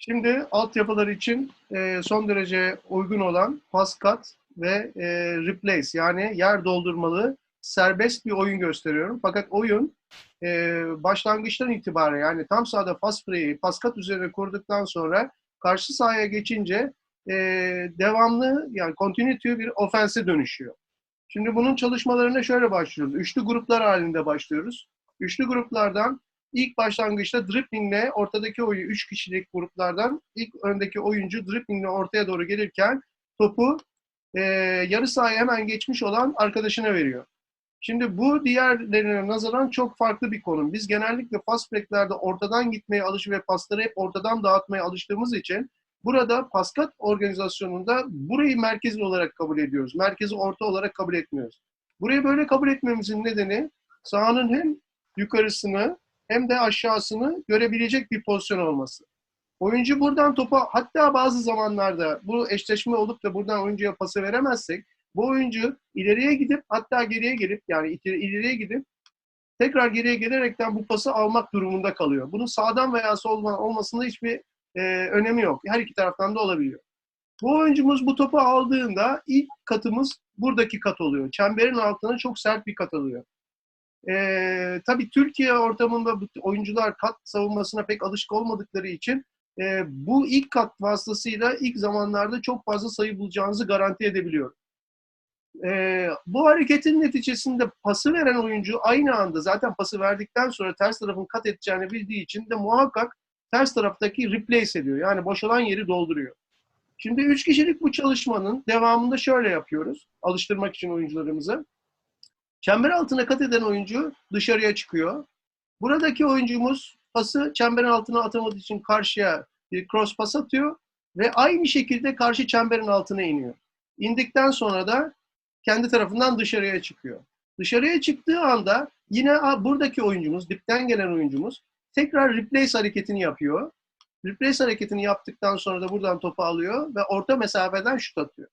Şimdi altyapılar için e, son derece uygun olan pas cut ve e, replace yani yer doldurmalı serbest bir oyun gösteriyorum. Fakat oyun e, başlangıçtan itibaren yani tam sahada pas freyi pas cut üzerine kurduktan sonra karşı sahaya geçince e, devamlı yani continuity bir ofense dönüşüyor. Şimdi bunun çalışmalarına şöyle başlıyoruz. Üçlü gruplar halinde başlıyoruz. Üçlü gruplardan ilk başlangıçta driplingle ortadaki oyun 3 kişilik gruplardan ilk öndeki oyuncu driplingle ortaya doğru gelirken topu e, yarı sahaya hemen geçmiş olan arkadaşına veriyor. Şimdi bu diğerlerine nazaran çok farklı bir konu. Biz genellikle fast break'lerde ortadan gitmeye alış ve pasları hep ortadan dağıtmaya alıştığımız için burada paskat organizasyonunda burayı merkezi olarak kabul ediyoruz. Merkezi orta olarak kabul etmiyoruz. Burayı böyle kabul etmemizin nedeni sahanın hem yukarısını hem de aşağısını görebilecek bir pozisyon olması. Oyuncu buradan topa hatta bazı zamanlarda bu eşleşme olup da buradan oyuncuya pası veremezsek bu oyuncu ileriye gidip hatta geriye gelip yani ileriye gidip tekrar geriye gelerekten bu pası almak durumunda kalıyor. Bunun sağdan veya soldan olmasında hiçbir e, önemi yok. Her iki taraftan da olabiliyor. Bu oyuncumuz bu topu aldığında ilk katımız buradaki kat oluyor. Çemberin altına çok sert bir kat alıyor. E, tabii Türkiye ortamında oyuncular kat savunmasına pek alışık olmadıkları için e, bu ilk kat vasıtasıyla ilk zamanlarda çok fazla sayı bulacağınızı garanti edebiliyor. E, bu hareketin neticesinde pası veren oyuncu aynı anda zaten pası verdikten sonra ters tarafın kat edeceğini bildiği için de muhakkak ters taraftaki replace ediyor. Yani boşalan yeri dolduruyor. Şimdi üç kişilik bu çalışmanın devamında şöyle yapıyoruz. Alıştırmak için oyuncularımızı. Çember altına kat eden oyuncu dışarıya çıkıyor. Buradaki oyuncumuz pası çemberin altına atamadığı için karşıya bir cross pas atıyor ve aynı şekilde karşı çemberin altına iniyor. İndikten sonra da kendi tarafından dışarıya çıkıyor. Dışarıya çıktığı anda yine buradaki oyuncumuz, dipten gelen oyuncumuz tekrar replace hareketini yapıyor. Replace hareketini yaptıktan sonra da buradan topu alıyor ve orta mesafeden şut atıyor.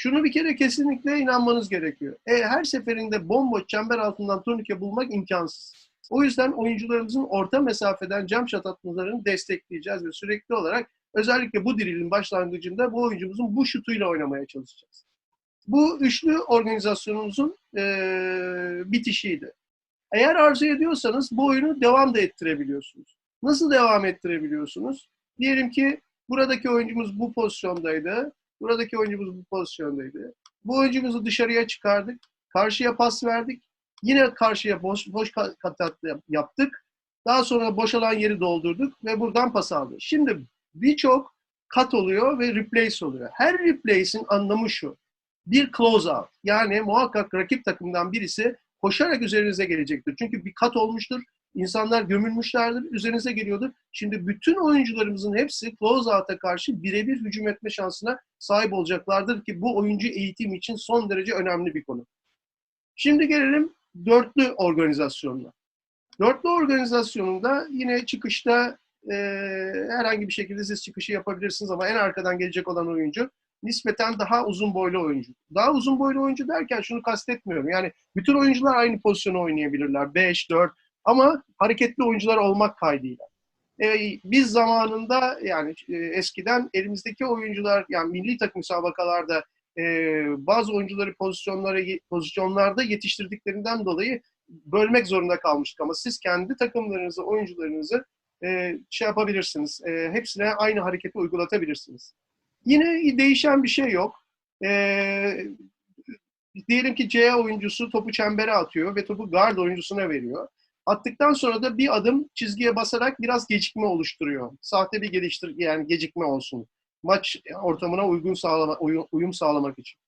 Şunu bir kere kesinlikle inanmanız gerekiyor. E, her seferinde bomboş çember altından turnike bulmak imkansız. O yüzden oyuncularımızın orta mesafeden jump shot atmalarını destekleyeceğiz ve sürekli olarak özellikle bu dirilin başlangıcında bu oyuncumuzun bu şutuyla oynamaya çalışacağız. Bu üçlü organizasyonumuzun e, bitişiydi. Eğer arzu ediyorsanız bu oyunu devam da ettirebiliyorsunuz. Nasıl devam ettirebiliyorsunuz? Diyelim ki buradaki oyuncumuz bu pozisyondaydı. Buradaki oyuncumuz bu pozisyondaydı. Bu oyuncumuzu dışarıya çıkardık. Karşıya pas verdik. Yine karşıya boş, boş kat yaptık. Daha sonra boşalan yeri doldurduk ve buradan pas aldık. Şimdi birçok kat oluyor ve replace oluyor. Her replace'in anlamı şu. Bir close out. Yani muhakkak rakip takımdan birisi koşarak üzerinize gelecektir. Çünkü bir kat olmuştur. İnsanlar gömülmüşlerdir, üzerinize geliyordur. Şimdi bütün oyuncularımızın hepsi close out'a karşı birebir hücum etme şansına sahip olacaklardır ki bu oyuncu eğitim için son derece önemli bir konu. Şimdi gelelim dörtlü organizasyonuna. Dörtlü organizasyonunda yine çıkışta e, herhangi bir şekilde siz çıkışı yapabilirsiniz ama en arkadan gelecek olan oyuncu nispeten daha uzun boylu oyuncu. Daha uzun boylu oyuncu derken şunu kastetmiyorum. Yani bütün oyuncular aynı pozisyonu oynayabilirler. 5, 4 ama hareketli oyuncular olmak kaydıyla. Ee, biz zamanında yani e, eskiden elimizdeki oyuncular yani milli takım müsabakalarda e, bazı oyuncuları pozisyonlara pozisyonlarda yetiştirdiklerinden dolayı bölmek zorunda kalmıştık ama siz kendi takımlarınızı, oyuncularınızı e, şey yapabilirsiniz. E, hepsine aynı hareketi uygulatabilirsiniz. Yine değişen bir şey yok. E, diyelim ki C oyuncusu topu çembere atıyor ve topu guard oyuncusuna veriyor. Attıktan sonra da bir adım çizgiye basarak biraz gecikme oluşturuyor. Sahte bir geliştir yani gecikme olsun. Maç ortamına uygun sağlama, uyum sağlamak için.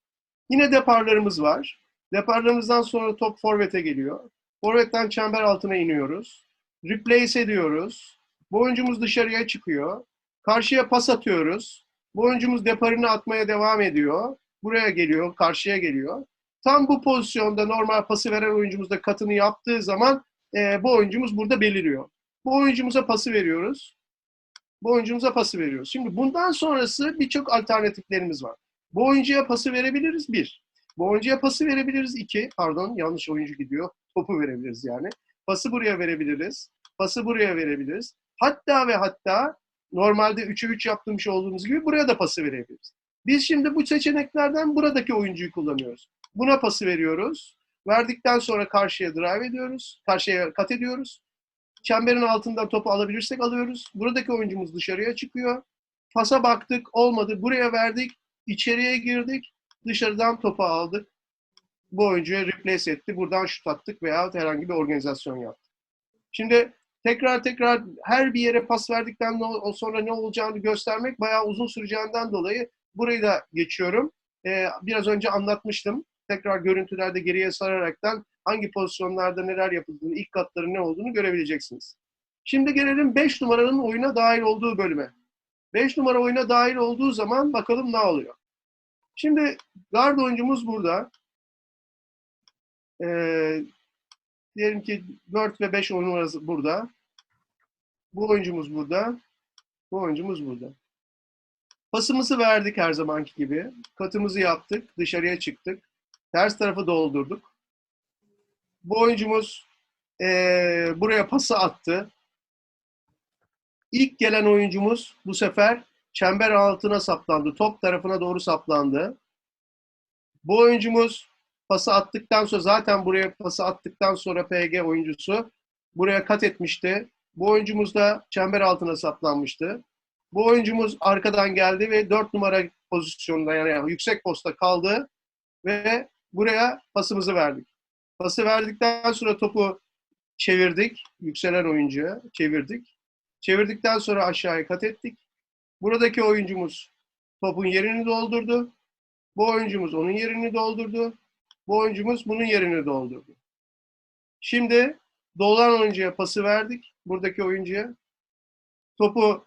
Yine deparlarımız var. Deparlarımızdan sonra top forvete geliyor. Forvetten çember altına iniyoruz. Replace ediyoruz. Bu oyuncumuz dışarıya çıkıyor. Karşıya pas atıyoruz. Bu oyuncumuz deparını atmaya devam ediyor. Buraya geliyor, karşıya geliyor. Tam bu pozisyonda normal pası veren oyuncumuz da katını yaptığı zaman e, bu oyuncumuz burada beliriyor. Bu oyuncumuza pası veriyoruz. Bu oyuncumuza pası veriyoruz. Şimdi bundan sonrası birçok alternatiflerimiz var. Bu oyuncuya pası verebiliriz bir. Bu oyuncuya pası verebiliriz iki. Pardon yanlış oyuncu gidiyor. Topu verebiliriz yani. Pası buraya verebiliriz. Pası buraya verebiliriz. Hatta ve hatta normalde 3'e 3 yaptığımız olduğumuz gibi buraya da pası verebiliriz. Biz şimdi bu seçeneklerden buradaki oyuncuyu kullanıyoruz. Buna pası veriyoruz. Verdikten sonra karşıya drive ediyoruz. Karşıya kat ediyoruz. Çemberin altından topu alabilirsek alıyoruz. Buradaki oyuncumuz dışarıya çıkıyor. Pasa baktık olmadı. Buraya verdik. içeriye girdik. Dışarıdan topu aldık. Bu oyuncuya replace etti. Buradan şut attık veya herhangi bir organizasyon yaptık. Şimdi tekrar tekrar her bir yere pas verdikten sonra ne olacağını göstermek bayağı uzun süreceğinden dolayı burayı da geçiyorum. Ee, biraz önce anlatmıştım. Tekrar görüntülerde geriye sararaktan hangi pozisyonlarda neler yapıldığını, ilk katların ne olduğunu görebileceksiniz. Şimdi gelelim 5 numaranın oyuna dahil olduğu bölüme. 5 numara oyuna dahil olduğu zaman bakalım ne oluyor. Şimdi guard oyuncumuz burada. Ee, diyelim ki 4 ve 5 numarası burada. Bu oyuncumuz burada. Bu oyuncumuz burada. Pasımızı verdik her zamanki gibi. Katımızı yaptık. Dışarıya çıktık. Ters tarafı doldurduk. Bu oyuncumuz ee, buraya pası attı. İlk gelen oyuncumuz bu sefer çember altına saplandı. Top tarafına doğru saplandı. Bu oyuncumuz pası attıktan sonra zaten buraya pası attıktan sonra PSG oyuncusu buraya kat etmişti. Bu oyuncumuz da çember altına saplanmıştı. Bu oyuncumuz arkadan geldi ve 4 numara pozisyonda yani yüksek posta kaldı ve buraya pasımızı verdik. Pası verdikten sonra topu çevirdik. Yükselen oyuncuya çevirdik. Çevirdikten sonra aşağıya kat ettik. Buradaki oyuncumuz topun yerini doldurdu. Bu oyuncumuz onun yerini doldurdu. Bu oyuncumuz bunun yerini doldurdu. Şimdi dolan oyuncuya pası verdik. Buradaki oyuncuya. Topu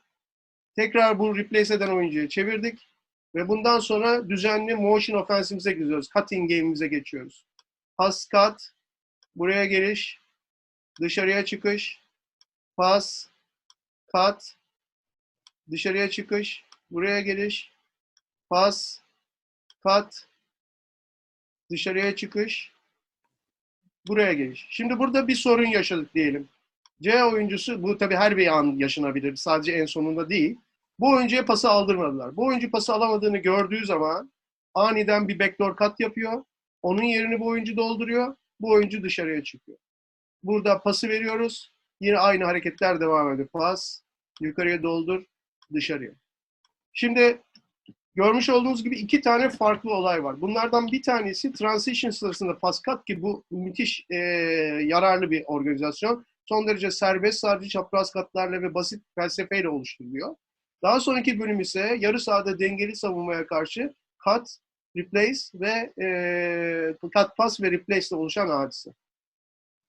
tekrar bu replace eden oyuncuya çevirdik. Ve bundan sonra düzenli motion offense'imize gidiyoruz. Cutting game'imize geçiyoruz. Pas, cut, buraya geliş, dışarıya çıkış, pas, cut, dışarıya çıkış, buraya geliş, pas, cut, dışarıya çıkış, buraya geliş. Şimdi burada bir sorun yaşadık diyelim. C oyuncusu, bu tabii her bir an yaşanabilir, sadece en sonunda değil. Bu oyuncuya pası aldırmadılar. Bu oyuncu pası alamadığını gördüğü zaman aniden bir backdoor cut yapıyor. Onun yerini bu oyuncu dolduruyor. Bu oyuncu dışarıya çıkıyor. Burada pası veriyoruz. Yine aynı hareketler devam ediyor. Pas, yukarıya doldur, dışarıya. Şimdi görmüş olduğunuz gibi iki tane farklı olay var. Bunlardan bir tanesi transition sırasında paskat ki bu müthiş e, yararlı bir organizasyon. Son derece serbest sadece çapraz katlarla ve basit felsefeyle oluşturuluyor. Daha sonraki bölüm ise yarı sahada dengeli savunmaya karşı cut, replace ve e, cut pass ve replace ile oluşan hadise.